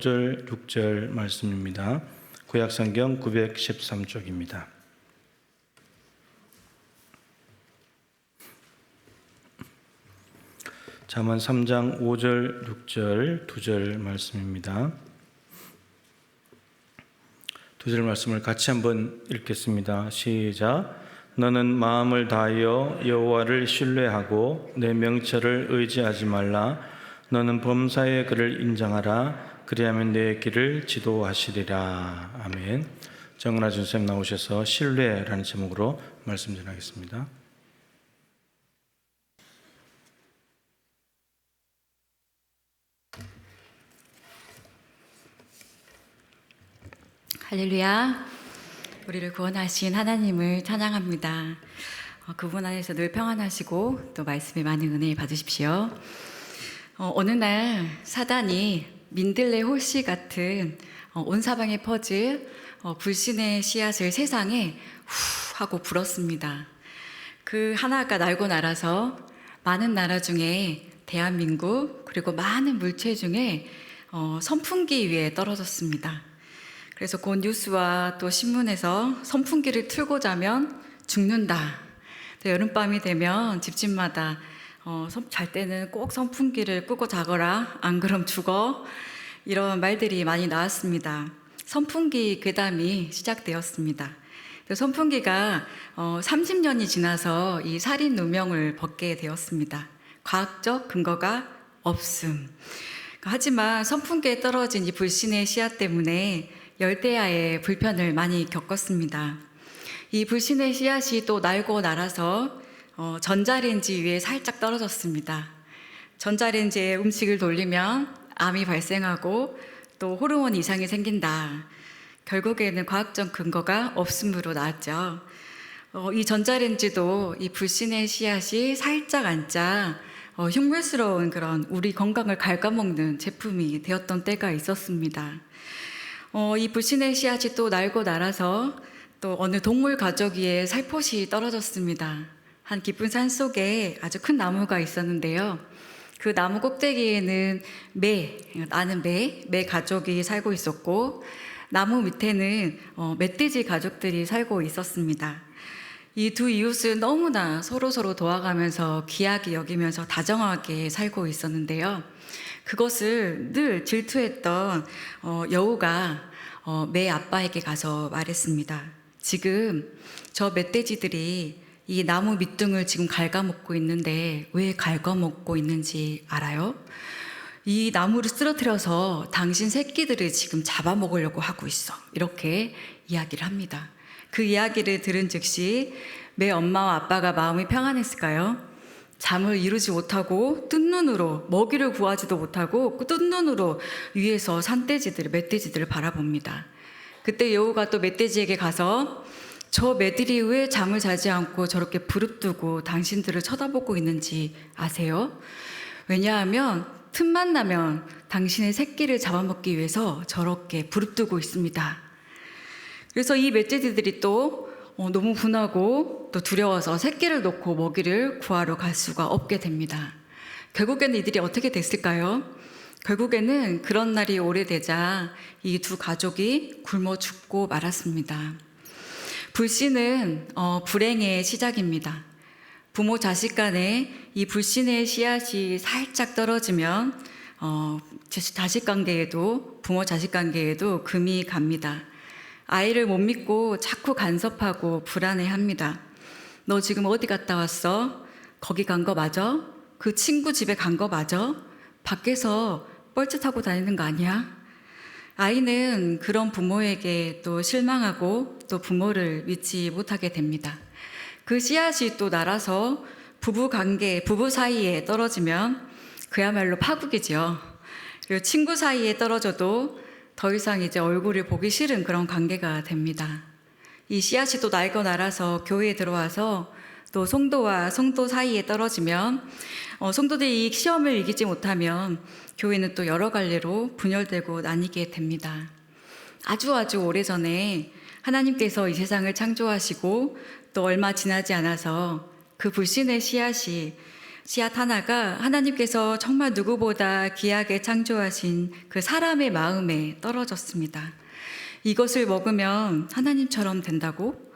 5절 6절 말씀입니다. 구약성경 913쪽입니다. 잠언 3장 5절 6절 2절 말씀입니다. 두 절 말씀을 같이 한번 읽겠습니다. 시작. 너는 마음을 다하여 여호와를 신뢰하고 내 명철을 의지하지 말라. 너는 범사의 그를 인정하라. 그리하면 내 길을 지도하시리라. 아멘. 정은아 준쌤 나오셔서 신뢰라는 제목으로 말씀 전하겠습니다. 할렐루야. 우리를 구원하신 하나님을 찬양합니다. 어, 그분 안에서 늘 평안하시고 또 말씀에 많은 은혜 받으십시오. 어, 어느 날 사단이 민들레 홀씨 같은 어, 온 사방에 퍼질 어, 불신의 씨앗을 세상에 후 하고 불었습니다. 그 하나가 날고 날아서 많은 나라 중에 대한민국 그리고 많은 물체 중에 어, 선풍기 위에 떨어졌습니다. 그래서 곧 뉴스와 또 신문에서 선풍기를 틀고 자면 죽는다. 또 여름밤이 되면 집집마다 어, 선- 잘 때는 꼭 선풍기를 끄고 자거라. 안 그럼 죽어. 이런 말들이 많이 나왔습니다. 선풍기 괴담이 시작되었습니다. 그 선풍기가 어, 30년이 지나서 이 살인 누명을 벗게 되었습니다. 과학적 근거가 없음. 하지만 선풍기에 떨어진 이 불신의 씨앗 때문에 열대야의 불편을 많이 겪었습니다. 이 불신의 씨앗이 또 날고 날아서 어, 전자레인지 위에 살짝 떨어졌습니다. 전자레인지에 음식을 돌리면 암이 발생하고 또 호르몬 이상이 생긴다. 결국에는 과학적 근거가 없음으로 나왔죠. 어, 이 전자레인지도 이 불신의 씨앗이 살짝 앉자 어, 흉물스러운 그런 우리 건강을 갉아먹는 제품이 되었던 때가 있었습니다. 어, 이 불신의 씨앗이 또 날고 날아서 또 어느 동물 가족 위에 살포시 떨어졌습니다. 한 깊은 산 속에 아주 큰 나무가 있었는데요. 그 나무 꼭대기에는 매, 나는 매, 매 가족이 살고 있었고, 나무 밑에는 어, 멧돼지 가족들이 살고 있었습니다. 이 두 이웃은 너무나 서로서로 도와가면서 귀하게 여기면서 다정하게 살고 있었는데요. 그것을 늘 질투했던 어, 여우가 어, 매 아빠에게 가서 말했습니다. 지금 저 멧돼지들이 이 나무 밑둥을 지금 갉아먹고 있는데 왜 갉아먹고 있는지 알아요? 이 나무를 쓰러뜨려서 당신 새끼들을 지금 잡아먹으려고 하고 있어. 이렇게 이야기를 합니다. 그 이야기를 들은 즉시 매 엄마와 아빠가 마음이 평안했을까요? 잠을 이루지 못하고 뜬 눈으로 먹이를 구하지도 못하고 그뜬 눈으로 위에서 산돼지들, 멧돼지들을 바라봅니다. 그때 여우가 또 멧돼지에게 가서 저 매들이 왜 잠을 자지 않고 저렇게 부릅뜨고 당신들을 쳐다보고 있는지 아세요? 왜냐하면 틈만 나면 당신의 새끼를 잡아먹기 위해서 저렇게 부릅뜨고 있습니다. 그래서 이 멧돼지들이 또 어, 너무 분하고 또 두려워서 새끼를 놓고 먹이를 구하러 갈 수가 없게 됩니다. 결국에는 이들이 어떻게 됐을까요? 결국에는 그런 날이 오래되자 이 두 가족이 굶어 죽고 말았습니다. 불신은 어, 불행의 시작입니다. 부모 자식 간에 이 불신의 씨앗이 살짝 떨어지면 어, 자식 관계에도 부모 자식 관계에도 금이 갑니다. 아이를 못 믿고 자꾸 간섭하고 불안해합니다. 너 지금 어디 갔다 왔어? 거기 간 거 맞아? 그 친구 집에 간 거 맞아? 밖에서 뻘짓하고 다니는 거 아니야? 아이는 그런 부모에게 또 실망하고 또 부모를 믿지 못하게 됩니다. 그 씨앗이 또 날아서 부부 관계, 부부 사이에 떨어지면 그야말로 파국이죠. 그리고 친구 사이에 떨어져도 더 이상 이제 얼굴을 보기 싫은 그런 관계가 됩니다. 이 씨앗이 또 날고 날아서 교회에 들어와서 또 성도와 성도 사이에 떨어지면 어, 성도들이 이 시험을 이기지 못하면 교회는 또 여러 갈래로 분열되고 나뉘게 됩니다. 아주 아주 오래 전에 하나님께서 이 세상을 창조하시고 또 얼마 지나지 않아서 그 불신의 씨앗이 씨앗 하나가 하나님께서 정말 누구보다 귀하게 창조하신 그 사람의 마음에 떨어졌습니다. 이것을 먹으면 하나님처럼 된다고?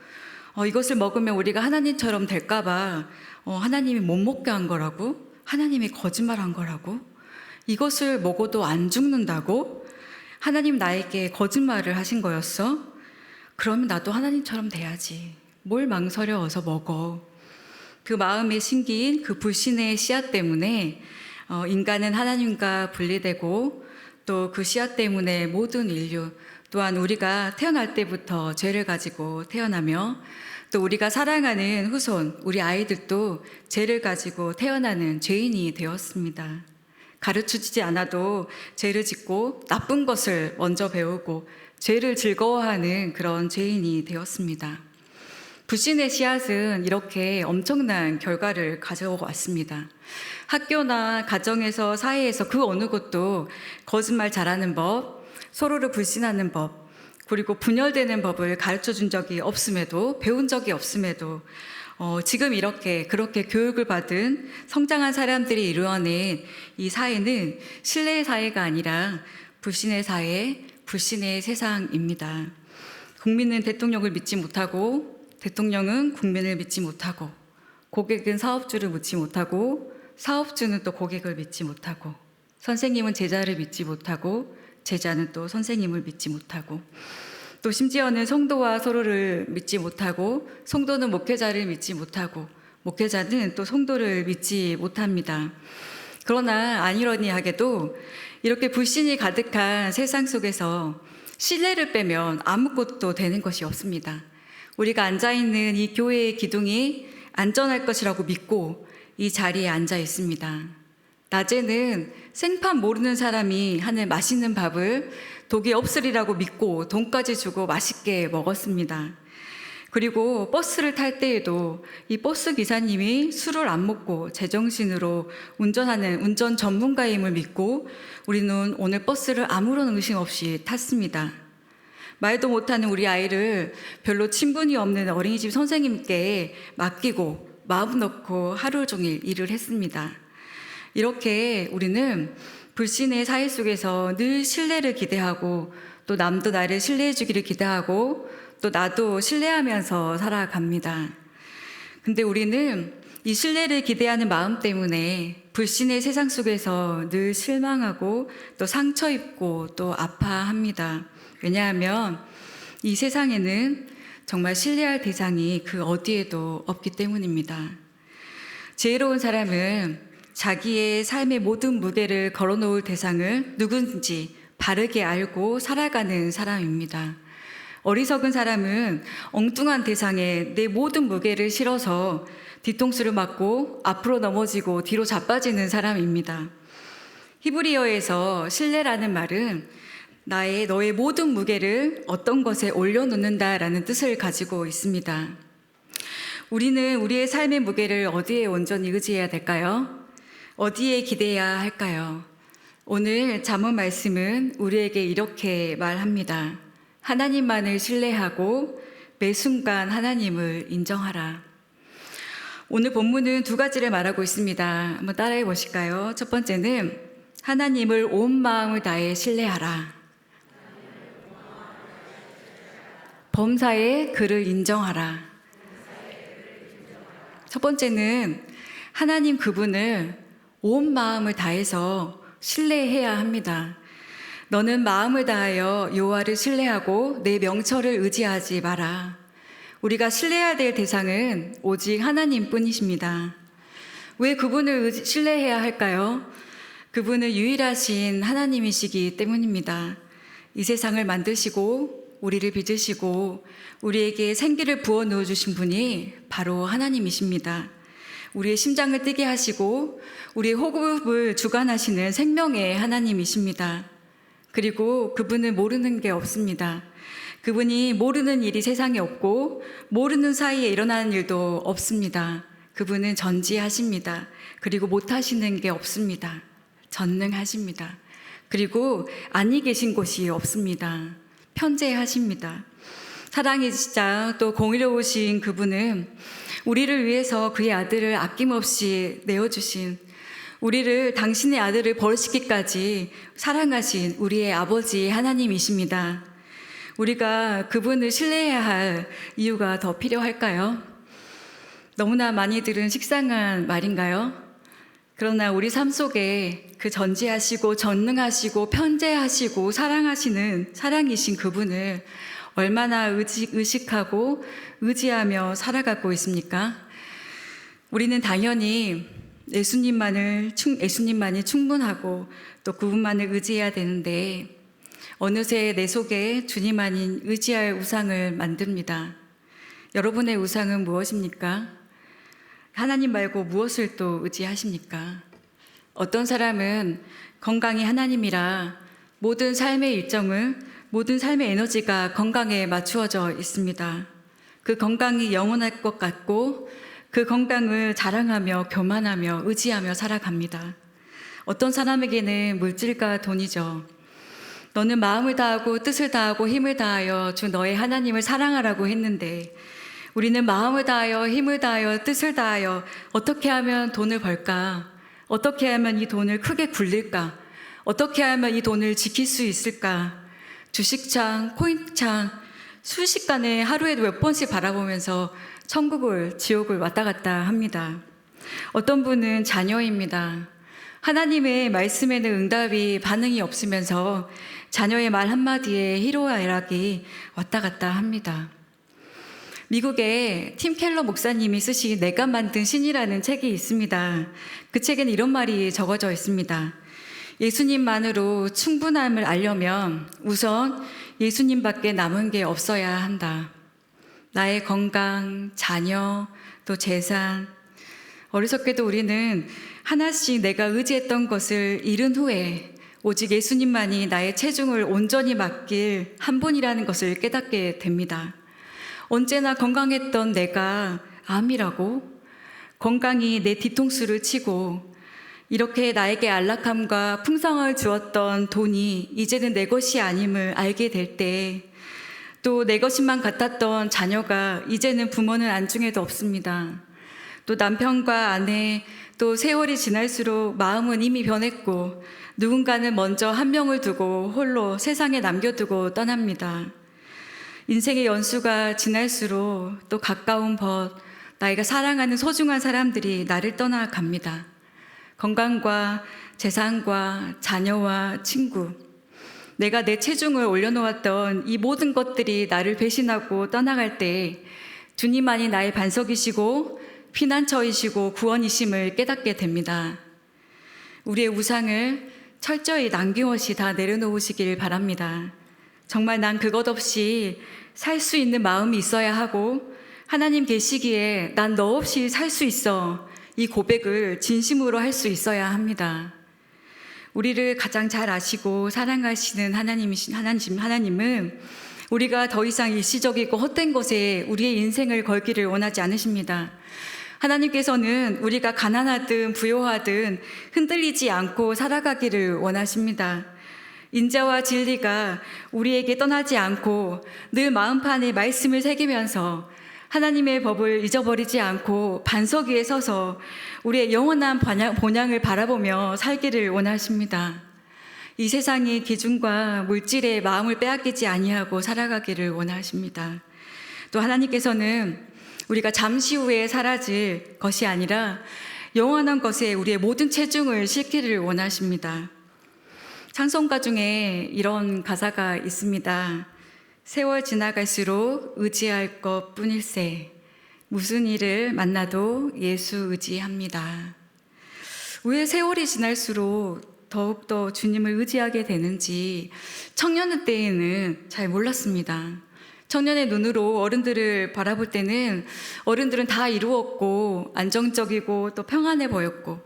어, 이것을 먹으면 우리가 하나님처럼 될까봐 어, 하나님이 못 먹게 한 거라고? 하나님이 거짓말한 거라고? 이것을 먹어도 안 죽는다고? 하나님 나에게 거짓말을 하신 거였어? 그러면 나도 하나님처럼 돼야지. 뭘 망설여 어서 먹어. 그 마음에 심긴 그 불신의 씨앗 때문에 어, 인간은 하나님과 분리되고 또 그 씨앗 때문에 모든 인류 또한 우리가 태어날 때부터 죄를 가지고 태어나며 또 우리가 사랑하는 후손, 우리 아이들도 죄를 가지고 태어나는 죄인이 되었습니다. 가르쳐 주지 않아도 죄를 짓고 나쁜 것을 먼저 배우고 죄를 즐거워하는 그런 죄인이 되었습니다. 불신의 씨앗은 이렇게 엄청난 결과를 가져왔습니다. 학교나 가정에서 사회에서 그 어느 곳도 거짓말 잘하는 법, 서로를 불신하는 법, 그리고 분열되는 법을 가르쳐 준 적이 없음에도 배운 적이 없음에도 어, 지금 이렇게 그렇게 교육을 받은 성장한 사람들이 이루어낸 이 사회는 신뢰의 사회가 아니라 불신의 사회, 불신의 세상입니다. 국민은 대통령을 믿지 못하고 대통령은 국민을 믿지 못하고 고객은 사업주를 믿지 못하고 사업주는 또 고객을 믿지 못하고 선생님은 제자를 믿지 못하고 제자는 또 선생님을 믿지 못하고 또 심지어는 성도와 서로를 믿지 못하고 성도는 목회자를 믿지 못하고 목회자는 또 성도를 믿지 못합니다. 그러나 아이러니하게도 이렇게 불신이 가득한 세상 속에서 신뢰를 빼면 아무것도 되는 것이 없습니다. 우리가 앉아 있는 이 교회의 기둥이 안전할 것이라고 믿고 이 자리에 앉아 있습니다. 낮에는 생판 모르는 사람이 하는 맛있는 밥을 독이 없으리라고 믿고 돈까지 주고 맛있게 먹었습니다. 그리고 버스를 탈 때에도 이 버스 기사님이 술을 안 먹고 제정신으로 운전하는 운전 전문가임을 믿고 우리는 오늘 버스를 아무런 의심 없이 탔습니다. 말도 못하는 우리 아이를 별로 친분이 없는 어린이집 선생님께 맡기고 마음 놓고 하루 종일 일을 했습니다. 이렇게 우리는 불신의 사회 속에서 늘 신뢰를 기대하고 또 남도 나를 신뢰해 주기를 기대하고 또 나도 신뢰하면서 살아갑니다. 근데 우리는 이 신뢰를 기대하는 마음 때문에 불신의 세상 속에서 늘 실망하고 또 상처 입고 또 아파합니다. 왜냐하면 이 세상에는 정말 신뢰할 대상이 그 어디에도 없기 때문입니다. 지혜로운 사람은 자기의 삶의 모든 무게를 걸어놓을 대상을 누군지 바르게 알고 살아가는 사람입니다. 어리석은 사람은 엉뚱한 대상에 내 모든 무게를 실어서 뒤통수를 맞고 앞으로 넘어지고 뒤로 자빠지는 사람입니다. 히브리어에서 신뢰라는 말은 나의 너의 모든 무게를 어떤 것에 올려놓는다라는 뜻을 가지고 있습니다. 우리는 우리의 삶의 무게를 어디에 온전히 의지해야 될까요? 어디에 기대야 할까요? 오늘 잠언 말씀은 우리에게 이렇게 말합니다. 하나님만을 신뢰하고 매 순간 하나님을 인정하라. 오늘 본문은 두 가지를 말하고 있습니다. 한번 따라해 보실까요? 첫 번째는 하나님을 온 마음을 다해 신뢰하라. 범사에 그를 인정하라. 첫 번째는 하나님 그분을 온 마음을 다해서 신뢰해야 합니다. 너는 마음을 다하여 여호와를 신뢰하고 내 명철을 의지하지 마라. 우리가 신뢰해야 될 대상은 오직 하나님뿐이십니다. 왜 그분을 신뢰해야 할까요? 그분은 유일하신 하나님이시기 때문입니다. 이 세상을 만드시고 우리를 빚으시고 우리에게 생기를 부어 넣어 주신 분이 바로 하나님이십니다. 우리의 심장을 뛰게 하시고 우리의 호흡을 주관하시는 생명의 하나님이십니다. 그리고 그분은 모르는 게 없습니다. 그분이 모르는 일이 세상에 없고 모르는 사이에 일어나는 일도 없습니다. 그분은 전지하십니다. 그리고 못하시는 게 없습니다. 전능하십니다. 그리고 아니 계신 곳이 없습니다. 편재하십니다. 사랑이시자 또 공의로우신 그분은 우리를 위해서 그의 아들을 아낌없이 내어주신 우리를 당신의 아들을 버리시기까지 사랑하신 우리의 아버지 하나님이십니다. 우리가 그분을 신뢰해야 할 이유가 더 필요할까요? 너무나 많이 들은 식상한 말인가요? 그러나 우리 삶 속에 그 전지하시고 전능하시고 편재하시고 사랑하시는 사랑이신 그분을 얼마나 의지, 의식하고 의지하며 살아가고 있습니까? 우리는 당연히 예수님만을 충- 예수님만이 충분하고 또 그분만을 의지해야 되는데 어느새 내 속에 주님 아닌 의지할 우상을 만듭니다. 여러분의 우상은 무엇입니까? 하나님 말고 무엇을 또 의지하십니까? 어떤 사람은 건강이 하나님이라 모든 삶의 일정을 모든 삶의 에너지가 건강에 맞추어져 있습니다. 그 건강이 영원할 것 같고 그 건강을 자랑하며 교만하며 의지하며 살아갑니다. 어떤 사람에게는 물질과 돈이죠. 너는 마음을 다하고 뜻을 다하고 힘을 다하여 주 너의 하나님을 사랑하라고 했는데 우리는 마음을 다하여 힘을 다하여 뜻을 다하여 어떻게 하면 돈을 벌까? 어떻게 하면 이 돈을 크게 굴릴까? 어떻게 하면 이 돈을 지킬 수 있을까? 주식창, 코인창 순식간에 하루에도 몇 번씩 바라보면서 천국을 지옥을 왔다 갔다 합니다. 어떤 분은 자녀입니다. 하나님의 말씀에는 응답이 반응이 없으면서 자녀의 말 한마디에 희로애락이 왔다 갔다 합니다. 미국의 팀 켈러 목사님이 쓰신 내가 만든 신이라는 책이 있습니다. 그 책에는 이런 말이 적어져 있습니다. 예수님만으로 충분함을 알려면 우선 예수님밖에 남은 게 없어야 한다. 나의 건강, 자녀, 또 재산. 어리석게도 우리는 하나씩 내가 의지했던 것을 잃은 후에 오직 예수님만이 나의 체중을 온전히 맡길 한 분이라는 것을 깨닫게 됩니다. 언제나 건강했던 내가 암이라고 건강이 내 뒤통수를 치고 이렇게 나에게 안락함과 풍성함을 주었던 돈이 이제는 내 것이 아님을 알게 될 때 또 내 것인만 같았던 자녀가 이제는 부모는 안중에도 없습니다. 또 남편과 아내 또 세월이 지날수록 마음은 이미 변했고 누군가는 먼저 한 명을 두고 홀로 세상에 남겨두고 떠납니다. 인생의 연수가 지날수록 또 가까운 벗, 나이가 사랑하는 소중한 사람들이 나를 떠나갑니다. 건강과 재산과 자녀와 친구, 내가 내 체중을 올려놓았던 이 모든 것들이 나를 배신하고 떠나갈 때 주님만이 나의 반석이시고 피난처이시고 구원이심을 깨닫게 됩니다. 우리의 우상을 철저히 남김없이 다 내려놓으시길 바랍니다. 정말 난 그것 없이 살 수 있는 마음이 있어야 하고 하나님 계시기에 난 너 없이 살 수 있어. 이 고백을 진심으로 할 수 있어야 합니다. 우리를 가장 잘 아시고 사랑하시는 하나님이신 하나님 하나님은 우리가 더 이상 일시적이고 헛된 것에 우리의 인생을 걸기를 원하지 않으십니다. 하나님께서는 우리가 가난하든 부요하든 흔들리지 않고 살아가기를 원하십니다. 인자와 진리가 우리에게 떠나지 않고 늘 마음판에 말씀을 새기면서 하나님의 법을 잊어버리지 않고 반석 위에 서서 우리의 영원한 본향을 바라보며 살기를 원하십니다. 이 세상의 기준과 물질의 마음을 빼앗기지 아니하고 살아가기를 원하십니다. 또 하나님께서는 우리가 잠시 후에 사라질 것이 아니라 영원한 것에 우리의 모든 체중을 싣기를 원하십니다. 찬송가 중에 이런 가사가 있습니다. 세월 지나갈수록 의지할 것 뿐일세. 무슨 일을 만나도 예수 의지합니다. 왜 세월이 지날수록 더욱더 주님을 의지하게 되는지 청년의 때에는 잘 몰랐습니다. 청년의 눈으로 어른들을 바라볼 때는 어른들은 다 이루었고 안정적이고 또 평안해 보였고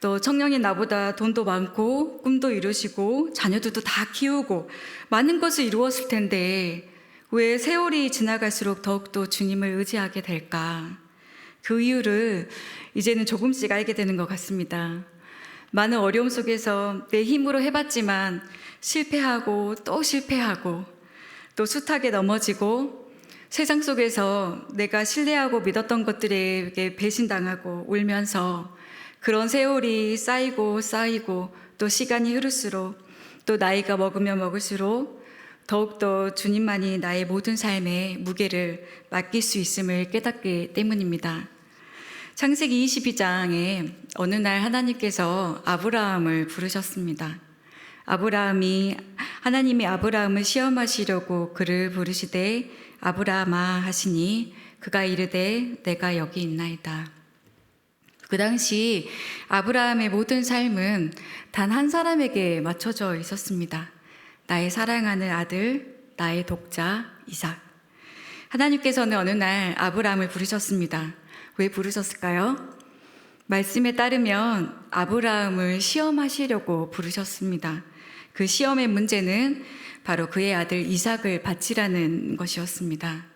또 청년이 나보다 돈도 많고 꿈도 이루시고 자녀들도 다 키우고 많은 것을 이루었을 텐데 왜 세월이 지나갈수록 더욱더 주님을 의지하게 될까? 그 이유를 이제는 조금씩 알게 되는 것 같습니다. 많은 어려움 속에서 내 힘으로 해봤지만 실패하고 또 실패하고 또 숱하게 넘어지고 세상 속에서 내가 신뢰하고 믿었던 것들에게 배신당하고 울면서 그런 세월이 쌓이고 쌓이고 또 시간이 흐를수록 또 나이가 먹으면 먹을수록 더욱더 주님만이 나의 모든 삶의 무게를 맡길 수 있음을 깨닫기 때문입니다. 창세기 22장에 어느 날 하나님께서 아브라함을 부르셨습니다. 아브라함이 하나님이 아브라함을 시험하시려고 그를 부르시되 아브라함아 하시니 그가 이르되 내가 여기 있나이다. 그 당시 아브라함의 모든 삶은 단 한 사람에게 맞춰져 있었습니다. 나의 사랑하는 아들, 나의 독자 이삭. 하나님께서는 어느 날 아브라함을 부르셨습니다. 왜 부르셨을까요? 말씀에 따르면 아브라함을 시험하시려고 부르셨습니다. 그 시험의 문제는 바로 그의 아들 이삭을 바치라는 것이었습니다.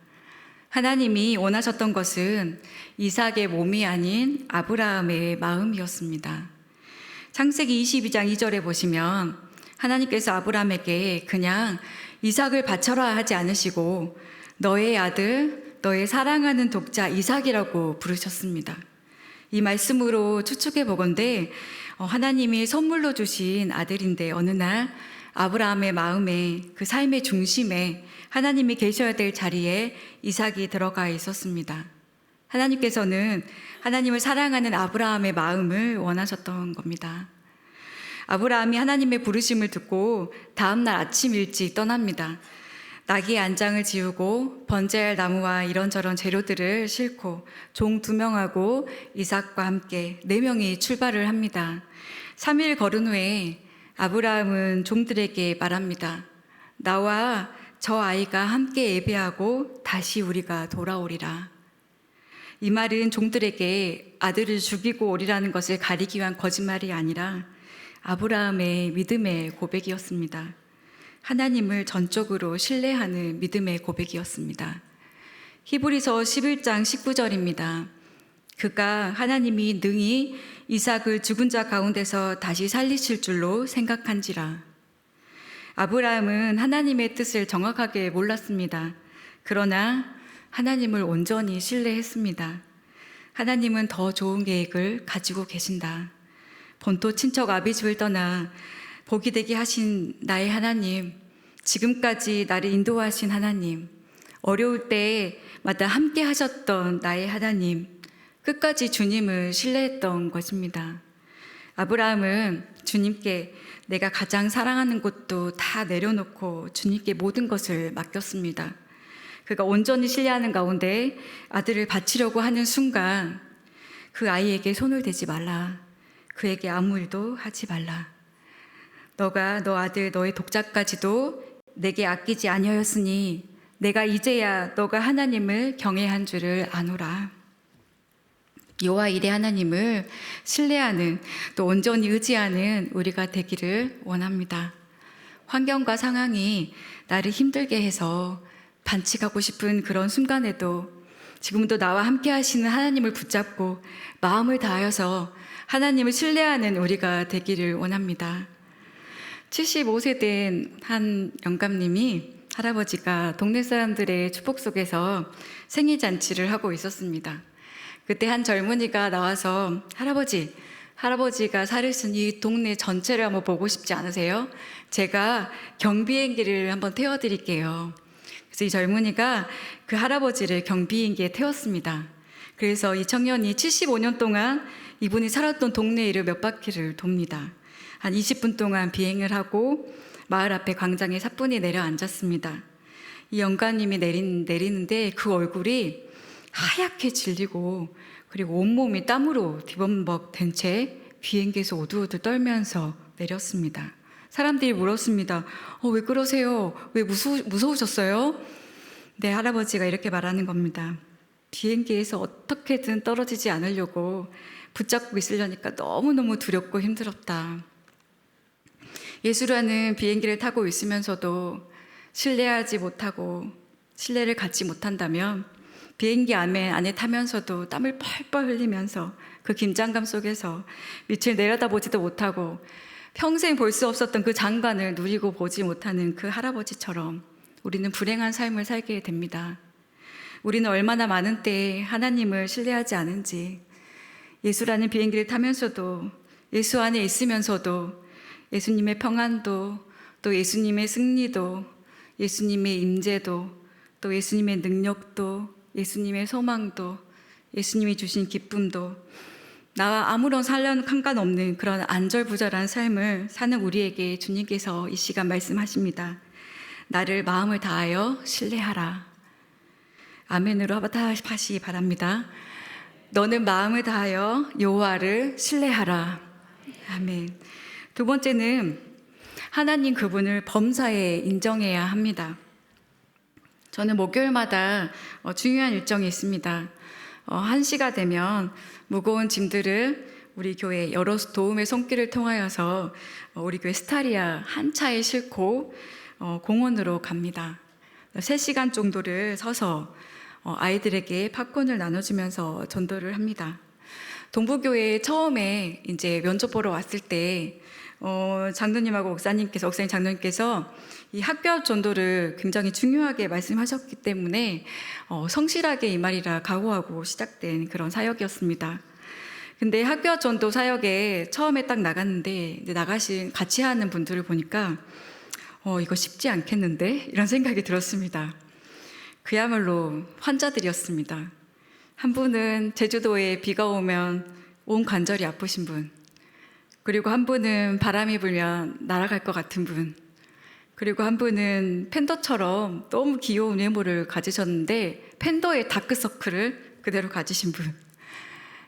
하나님이 원하셨던 것은 이삭의 몸이 아닌 아브라함의 마음이었습니다. 창세기 22장 2절에 보시면 하나님께서 아브라함에게 그냥 이삭을 바쳐라 하지 않으시고 너의 아들, 너의 사랑하는 독자 이삭이라고 부르셨습니다. 이 말씀으로 추측해 보건대 어, 하나님이 선물로 주신 아들인데 어느 날 아브라함의 마음에 그 삶의 중심에 하나님이 계셔야 될 자리에 이삭이 들어가 있었습니다. 하나님께서는 하나님을 사랑하는 아브라함의 마음을 원하셨던 겁니다. 아브라함이 하나님의 부르심을 듣고 다음날 아침 일찍 떠납니다. 나귀 안장을 지우고 번제할 나무와 이런저런 재료들을 싣고 종 두 명하고 이삭과 함께 네 명이 출발을 합니다. 3일 걸은 후에 아브라함은 종들에게 말합니다. 나와 저 아이가 함께 예배하고 다시 우리가 돌아오리라. 이 말은 종들에게 아들을 죽이고 오리라는 것을 가리기 위한 거짓말이 아니라 아브라함의 믿음의 고백이었습니다. 하나님을 전적으로 신뢰하는 믿음의 고백이었습니다. 히브리서 11장 19절입니다. 그가 하나님이 능히 이삭을 죽은 자 가운데서 다시 살리실 줄로 생각한지라. 아브라함은 하나님의 뜻을 정확하게 몰랐습니다. 그러나 하나님을 온전히 신뢰했습니다. 하나님은 더 좋은 계획을 가지고 계신다. 본토 친척 아비집을 떠나 복이 되게 하신 나의 하나님, 지금까지 나를 인도하신 하나님, 어려울 때마다 함께 하셨던 나의 하나님, 끝까지 주님을 신뢰했던 것입니다. 아브라함은 주님께 내가 가장 사랑하는 곳도 다 내려놓고 주님께 모든 것을 맡겼습니다. 그가 온전히 신뢰하는 가운데 아들을 바치려고 하는 순간 그 아이에게 손을 대지 말라. 그에게 아무 일도 하지 말라. 너가 너 아들 너의 독자까지도 내게 아끼지 아니하였으니 내가 이제야 너가 하나님을 경외한 줄을 아노라. 여호와 일의 하나님을 신뢰하는 또 온전히 의지하는 우리가 되기를 원합니다. 환경과 상황이 나를 힘들게 해서 반칙하고 싶은 그런 순간에도 지금도 나와 함께 하시는 하나님을 붙잡고 마음을 다하여서 하나님을 신뢰하는 우리가 되기를 원합니다. 75세 된 한 영감님이 할아버지가 동네 사람들의 축복 속에서 생일 잔치를 하고 있었습니다. 그때 한 젊은이가 나와서 할아버지, 할아버지가 쓴이 동네 전체를 한번 보고 싶지 않으세요? 제가 경비행기를 한번 태워드릴게요. 그래서 이 젊은이가 그 할아버지를 경비행기에 태웠습니다. 그래서 이 청년이 75년 동안 이분이 살았던 동네를 몇 바퀴를 돕니다. 한 20분 동안 비행을 하고 마을 앞에 광장에 사뿐히 내려앉았습니다. 이 영가님이 내린, 내리는데 그 얼굴이 하얗게 질리고 그리고 온몸이 땀으로 뒤범벅 된 채 비행기에서 오두오두 떨면서 내렸습니다. 사람들이 물었습니다. 어, 왜 그러세요? 왜 무서, 무서우셨어요? 네, 할아버지가 이렇게 말하는 겁니다. 비행기에서 어떻게든 떨어지지 않으려고 붙잡고 있으려니까 너무너무 두렵고 힘들었다. 예수라는 비행기를 타고 있으면서도 신뢰하지 못하고 신뢰를 갖지 못한다면 비행기 안에, 안에 타면서도 땀을 펄펄 흘리면서 그 긴장감 속에서 밑을 내려다보지도 못하고 평생 볼 수 없었던 그 장관을 누리고 보지 못하는 그 할아버지처럼 우리는 불행한 삶을 살게 됩니다. 우리는 얼마나 많은 때에 하나님을 신뢰하지 않은지 예수라는 비행기를 타면서도 예수 안에 있으면서도 예수님의 평안도 또 예수님의 승리도 예수님의 임재도 또 예수님의 능력도 예수님의 소망도 예수님이 주신 기쁨도 나와 아무런 살련 상관없는 그런 안절부절한 삶을 사는 우리에게 주님께서 이 시간 말씀하십니다. 나를 마음을 다하여 신뢰하라. 아멘으로 하시기 바랍니다. 너는 마음을 다하여 여호와를 신뢰하라. 아멘. 두 번째는 하나님 그분을 범사에 인정해야 합니다. 저는 목요일마다 어, 중요한 일정이 있습니다. 어, 한 시가 되면 무거운 짐들을 우리 교회 여러 도움의 손길을 통하여서 어, 우리 교회 스타리아 한 차에 싣고 어, 공원으로 갑니다. 3시간 정도를 서서 어, 아이들에게 팝콘을 나눠주면서 전도를 합니다. 동부교회에 처음에 이제 면접 보러 왔을 때 어, 장로님하고 목사님께서 목사님 장로님께서 이 학교 앞 전도를 굉장히 중요하게 말씀하셨기 때문에 어, 성실하게 이 말이라 각오하고 시작된 그런 사역이었습니다. 근데 학교 앞 전도 사역에 처음에 딱 나갔는데 이제 나가신 같이 하는 분들을 보니까 어, 이거 쉽지 않겠는데 이런 생각이 들었습니다. 그야말로 환자들이었습니다. 한 분은 제주도에 비가 오면 온 관절이 아프신 분, 그리고 한 분은 바람이 불면 날아갈 것 같은 분, 그리고 한 분은 팬더처럼 너무 귀여운 외모를 가지셨는데 팬더의 다크서클을 그대로 가지신 분.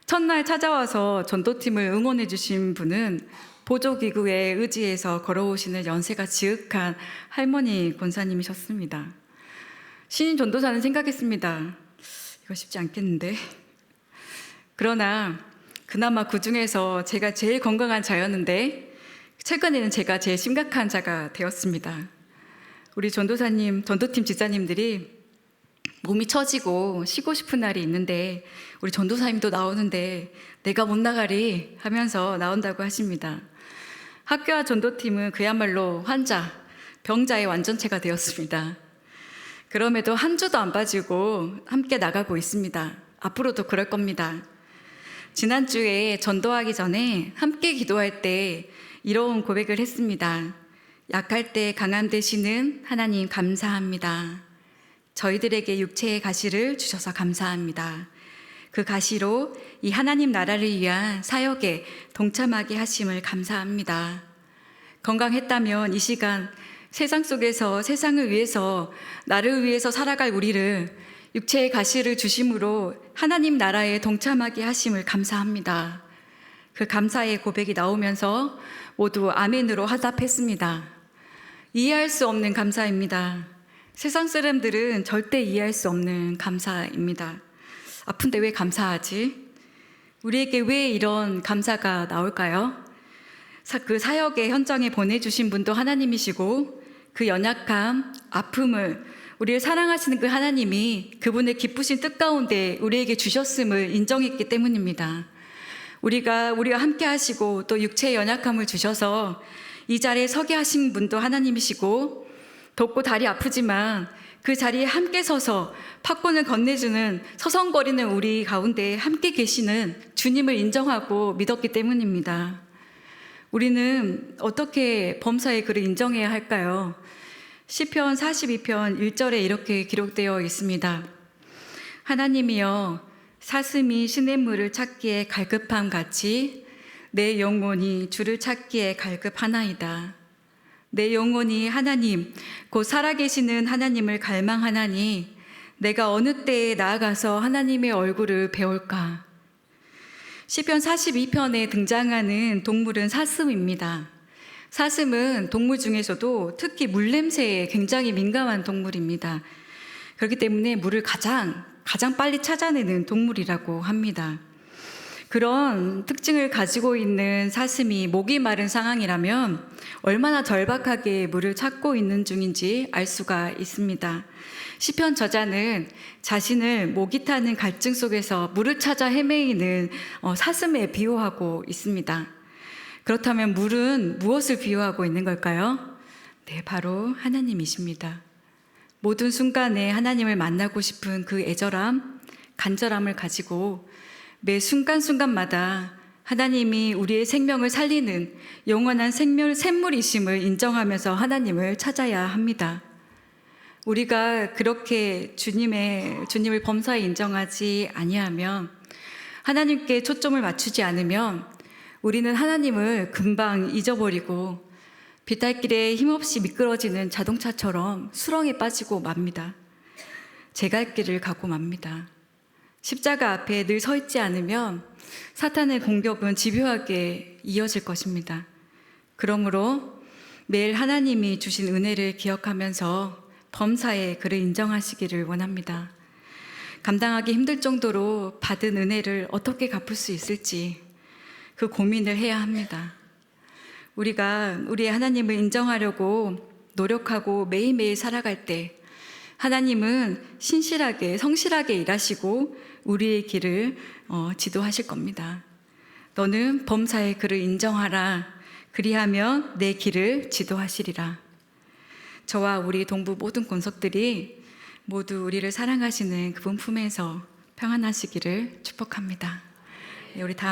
첫날 찾아와서 전도팀을 응원해 주신 분은 보조기구에 의지해서 걸어오시는 연세가 지극한 할머니 권사님이셨습니다. 신인 전도사는 생각했습니다. 이거 쉽지 않겠는데. 그러나 그나마 그 중에서 제가 제일 건강한 자였는데 최근에는 제가 제일 심각한 자가 되었습니다. 우리 전도사님, 전도팀 지사님들이 몸이 처지고 쉬고 싶은 날이 있는데 우리 전도사님도 나오는데 내가 못 나가리 하면서 나온다고 하십니다. 학교와 전도팀은 그야말로 환자, 병자의 완전체가 되었습니다. 그럼에도 한 주도 안 빠지고 함께 나가고 있습니다. 앞으로도 그럴 겁니다. 지난주에 전도하기 전에 함께 기도할 때 이런 고백을 했습니다. 약할 때 강함 되시는 하나님 감사합니다. 저희들에게 육체의 가시를 주셔서 감사합니다. 그 가시로 이 하나님 나라를 위한 사역에 동참하게 하심을 감사합니다. 건강했다면 이 시간 세상 속에서 세상을 위해서 나를 위해서 살아갈 우리를 육체의 가시를 주심으로 하나님 나라에 동참하게 하심을 감사합니다. 그 감사의 고백이 나오면서 모두 아멘으로 화답했습니다. 이해할 수 없는 감사입니다. 세상 사람들은 절대 이해할 수 없는 감사입니다. 아픈데 왜 감사하지? 우리에게 왜 이런 감사가 나올까요? 사- 그 사역의 현장에 보내주신 분도 하나님이시고 그 연약함, 아픔을 우리를 사랑하시는 그 하나님이 그분의 기쁘신 뜻 가운데 우리에게 주셨음을 인정했기 때문입니다. 우리가 우리와 함께 하시고 또 육체의 연약함을 주셔서 이 자리에 서게 하신 분도 하나님이시고 덥고 다리 아프지만 그 자리에 함께 서서 팝콘을 건네주는 서성거리는 우리 가운데 함께 계시는 주님을 인정하고 믿었기 때문입니다. 우리는 어떻게 범사의 그를 인정해야 할까요? 시편 42편 1절에 이렇게 기록되어 있습니다. 하나님이여 사슴이 시냇물을 찾기에 갈급함 같이 내 영혼이 주를 찾기에 갈급하나이다. 내 영혼이 하나님, 곧 살아계시는 하나님을 갈망하나니 내가 어느 때에 나아가서 하나님의 얼굴을 배울까? 시편 42편에 등장하는 동물은 사슴입니다. 사슴은 동물 중에서도 특히 물 냄새에 굉장히 민감한 동물입니다. 그렇기 때문에 물을 가장 가장 빨리 찾아내는 동물이라고 합니다. 그런 특징을 가지고 있는 사슴이 목이 마른 상황이라면 얼마나 절박하게 물을 찾고 있는 중인지 알 수가 있습니다. 시편 저자는 자신을 목이 타는 갈증 속에서 물을 찾아 헤매이는 어, 사슴에 비유하고 있습니다. 그렇다면 물은 무엇을 비유하고 있는 걸까요? 네, 바로 하나님이십니다. 모든 순간에 하나님을 만나고 싶은 그 애절함, 간절함을 가지고 매 순간순간마다 하나님이 우리의 생명을 살리는 영원한 생물, 샘물이심을 인정하면서 하나님을 찾아야 합니다. 우리가 그렇게 주님의 주님을 범사에 인정하지 아니하면 하나님께 초점을 맞추지 않으면 우리는 하나님을 금방 잊어버리고 비탈길에 힘없이 미끄러지는 자동차처럼 수렁에 빠지고 맙니다. 제 갈 길을 가고 맙니다. 십자가 앞에 늘 서 있지 않으면 사탄의 공격은 집요하게 이어질 것입니다. 그러므로 매일 하나님이 주신 은혜를 기억하면서 범사에 그를 인정하시기를 원합니다. 감당하기 힘들 정도로 받은 은혜를 어떻게 갚을 수 있을지 그 고민을 해야 합니다. 우리가 우리의 하나님을 인정하려고 노력하고 매일매일 살아갈 때 하나님은 신실하게 성실하게 일하시고 우리의 길을 어, 지도하실 겁니다. 너는 범사에 그를 인정하라. 그리하면 내 길을 지도하시리라. 저와 우리 동부 모든 권속들이 모두 우리를 사랑하시는 그분 품에서 평안하시기를 축복합니다. 네, 우리 다